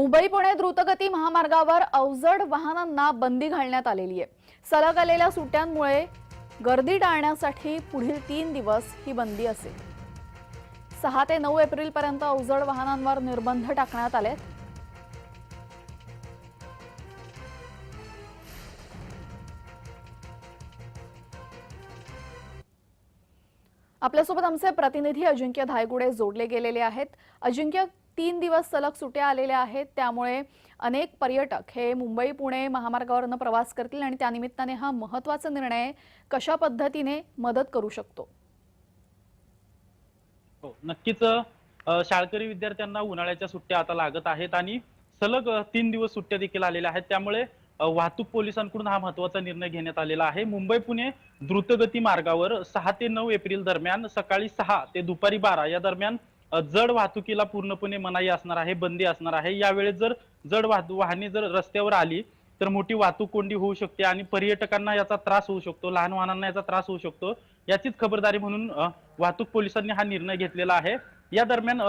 मुंबई पुणे द्रुतगती महामार्गावर अवजड वाहनांना बंदी घालण्यात आलेली आहे. सलग आलेल्या सुट्ट्यांमुळे गर्दी टाळण्यासाठी पुढील तीन दिवस ही बंदी असेल. सहा ते नऊ एप्रिल पर्यंत अवजड वाहनांवर निर्बंध टाकण्यात आले आपल्यासोबत आमचे प्रतिनिधी अजिंक्य धायगुडे जोडले गेलेले आहेत. अजिंक्य तीन दिवस सलग सुट्या आलेल्या आहेत. त्यामुळे अनेक पर्यटक हे मुंबई पुणे महामार्गावरनं प्रवास करतील आणि त्यानिमित्ताने हा महत्त्वाचा निर्णय कशा पद्धतीने मदत करू शकतो? हो नक्कीच शाळकरी विद्यार्थ्यांना उन्हाळ्याच्या सुट्ट्या आता लागत आहेत आणि सलग तीन दिवस सुट्ट्या देखील आलेल्या आहेत. त्यामुळे वाहतूक पोलिसांकडून हा महत्त्वाचा निर्णय घेण्यात आलेला आहे. मुंबई पुणे द्रुतगती मार्गावर सहा ते नऊ एप्रिल दरम्यान सकाळी सहा ते दुपारी बारा या दरम्यान जड वाहतुकीला पूर्णपणे मनाई असणार आहे बंदी असणार आहे. यावेळेस जर जड वाहतूक वाहने जर रस्त्यावर आली तर मोठी वाहतूक कोंडी होऊ शकते आणि पर्यटकांना याचा त्रास होऊ शकतो लहान वाहनांना याचा त्रास होऊ शकतो. याचीच खबरदारी म्हणून वाहतूक पोलिसांनी हा निर्णय घेतलेला आहे. या दरम्यान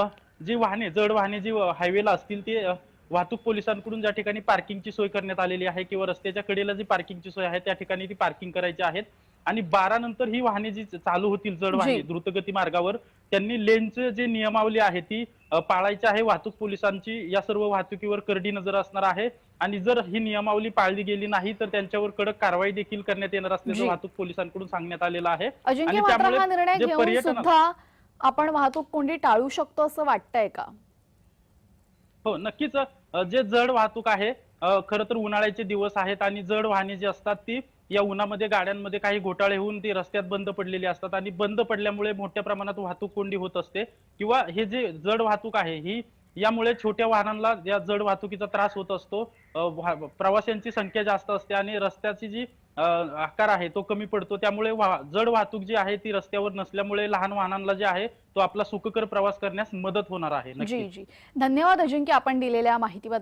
जी वाहने जड वाहने जी हायवेला असतील ते वाहतूक पोलिसांकडून ज्या ठिकाणी पार्किंगची सोय करण्यात आलेली आहे किंवा रस्त्याच्या कडेला जी पार्किंगची सोय आहे त्या ठिकाणी ती पार्किंग करायची आहेत. आणि बारा नंतर ही वाहने जी चालू होतील जड वाहने. द्रुतगती मार्गावर त्यांनी लेनचं जे नियमावली आहे ती पाळायची आहे. वाहतूक पोलिसांची या सर्व वाहतुकीवर करडी नजर असणार आहे. आणि जर ही नियमावली पाळली गेली नाही तर त्यांच्यावर कडक कारवाई देखील करण्यात येणार असल्याचं. वाहतूक पोलिसांकडून सांगण्यात आलेलं आहे. आणि त्यामुळे सुद्धा आपण वाहतूक कोंडी टाळू शकतो असं वाटतंय का? हो नक्कीच. जे जड वाहतूक आहे खरं तर उन्हाळ्याचे दिवस आहेत आणि जड वाहने जी असतात ती या उन्हामध्ये गाड्यांमध्ये काही घोटाळे होऊन ती रस्त्यात बंद पडलेली असतात आणि बंद पडल्यामुळे मोठ्या प्रमाणात वाहतूक कोंडी होत असते. किंवा हे जे जड वाहतूक आहे ही यामुळे छोट्या वाहनांना या जड वाहतुकीचा त्रास होत असतो. प्रवाशांची संख्या जास्त असते आणि रस्त्याची जी आकार आहे तो कमी पडतो. त्यामुळे वाह- जड वाहतूक जी आहे ती रस्त्यावर नसल्यामुळे लहान वाहनांना जे आहे तो आपला सुखकर प्रवास करण्यास मदत होणार आहे. जी जी. धन्यवाद अजिंक्य आपण दिलेल्या माहितीबद्दल.